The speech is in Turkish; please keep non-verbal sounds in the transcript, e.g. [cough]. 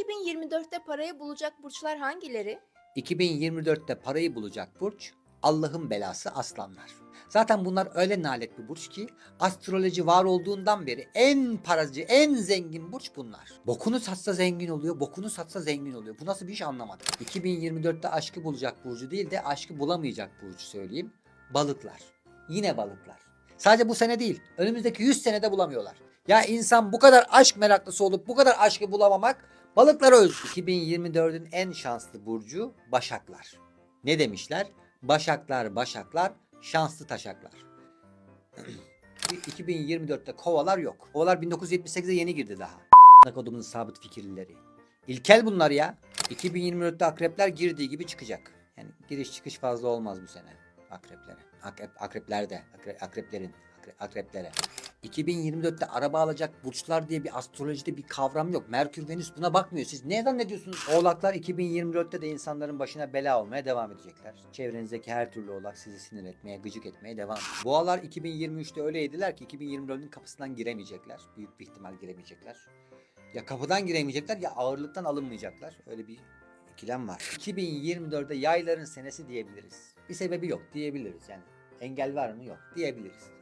2024'te parayı bulacak burçlar hangileri? 2024'te parayı bulacak burç Allah'ın belası aslanlar. Zaten bunlar öyle nalet bir burç ki astroloji var olduğundan beri en paracı, en zengin burç bunlar. Bokunu satsa zengin oluyor, bokunu satsa zengin oluyor. Bu nasıl bir iş anlamadım. 2024'te aşkı bulacak burcu değil de aşkı bulamayacak burcu söyleyeyim. Balıklar. Yine balıklar. Sadece bu sene değil, önümüzdeki 100 senede bulamıyorlar. Ya insan bu kadar aşk meraklısı olup bu kadar aşkı bulamamak balıklara özgü. 2024'ün en şanslı burcu Başaklar. Ne demişler? Başaklar, Başaklar, şanslı taşaklar. [clears throat] 2024'te kovalar yok. Kovalar 1978'e yeni girdi daha. Kodumun sabit fikirlileri. İlkel bunlar ya. 2024'te akrepler girdiği gibi çıkacak. Yani giriş çıkış fazla olmaz bu sene akreplere. Akrep, akreplerde, akre, akreplerin, akre, akreplere. 2024'te araba alacak burçlar diye bir astrolojide bir kavram yok. Merkür, Venüs buna bakmıyor. Siz ne zannediyorsunuz? Oğlaklar 2024'te de insanların başına bela olmaya devam edecekler. Çevrenizdeki her türlü oğlak sizi sinir etmeye, gıcık etmeye devam ediyor. Boğalar 2023'te öyleydiler ki 2024'ün kapısından giremeyecekler. Büyük bir ihtimal giremeyecekler. Ya kapıdan giremeyecekler ya ağırlıktan alınmayacaklar. Öyle bir ikilem var. 2024'de yayların senesi diyebiliriz. Bir sebebi yok diyebiliriz yani. Engel var mı? Yok diyebiliriz.